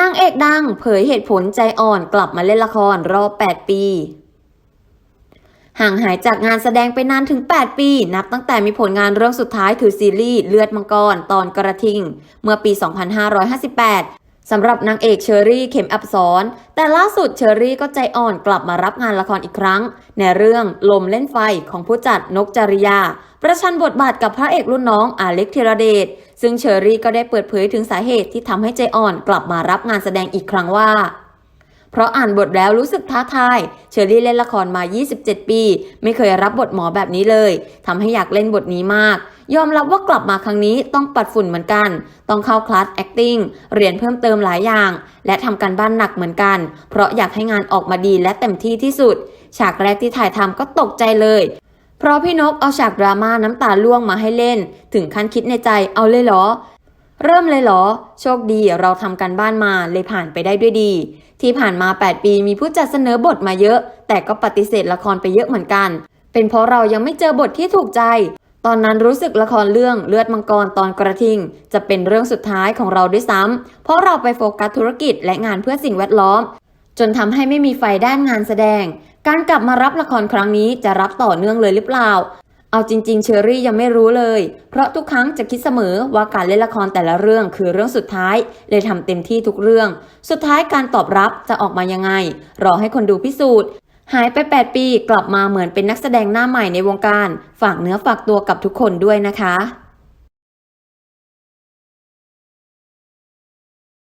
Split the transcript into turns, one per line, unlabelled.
นางเอกดังเผยเหตุผลใจอ่อนกลับมาเล่นละครรอบ 8 ปี ห่างหายจากงานแสดงไปนานถึง 8 ปี นับตั้งแต่มีผลงานเรื่องสุดท้ายคือซีรีส์เลือดมังกรตอนกระทิง เมื่อปี 2558 สำหรับนางเอกเชอรี่เข็มอับสรแต่ล่าสุดเชอรี่ก็ใจอ่อนกลับมารับงานละครอีกครั้ง ในเรื่องลมเล่นไฟของผู้จัดนกจริยา ประชันบทบาทกับพระเอกรุ่นน้องอาเล็กธีรเดชซึ่งเชอรี่ก็ได้เปิดเผยถึงสาเหตุที่ทำให้ใจอ่อนกลับมารับงานแสดงอีกครั้งว่าเพราะอ่านบทแล้วรู้สึกท้าทาย เชอรี่เล่นละครมา 27 ปี ไม่เคยรับบทหมอแบบนี้เลยทำให้อยากเล่นบทนี้มาก ยอมรับว่ากลับมาครั้งนี้ต้องปัดฝุ่นเหมือนกัน ต้องเข้าคลาส acting เรียนเพิ่มเติมหลายอย่าง และทำการบ้านหนักเหมือนกัน เพราะอยากให้งานออกมาดีและเต็มที่ที่สุด ฉากแรกที่ถ่ายทำก็ตกใจเลย เพราะพี่นกเอาฉากดราม่าน้ำตาล่วงมาให้เล่น ถึงขั้นคิดในใจเอาเลยเหรอเริ่มเลยเหรอ โชคดีเราทำกันบ้านมาเลยผ่านไปได้ด้วยดี ที่ผ่านมา 8 ปีมีผู้จัดเสนอบทมาเยอะ แต่ก็ปฏิเสธละครไปเยอะเหมือนกัน เป็นเพราะเรายังไม่เจอบทที่ถูกใจ ตอนนั้นรู้สึกละครเรื่องเลือดมังกรตอนกระทิง จะเป็นเรื่องสุดท้ายของเราด้วยซ้ำ เพราะเราไปโฟกัสธุรกิจและงานเพื่อสิ่งแวดล้อม จนทำให้ไม่มีไฟด้านงานแสดง การกลับมารับละครครั้งนี้จะรับต่อเนื่องเลยหรือเปล่า เอาจริง ๆ เชอรี่ยังไม่รู้เลย เพราะทุกครั้งจะคิดเสมอว่าการเล่นละครแต่ละเรื่องคือเรื่องสุดท้าย เลยทำเต็มที่ทุกเรื่อง สุดท้ายการตอบรับจะออกมายังไง รอให้คนดูพิสูจน์ หายไป 8 ปีกลับมาเหมือนเป็นนักแสดงหน้าใหม่ในวงการ ฝากเนื้อฝากตัวกับทุกคนด้วยนะคะ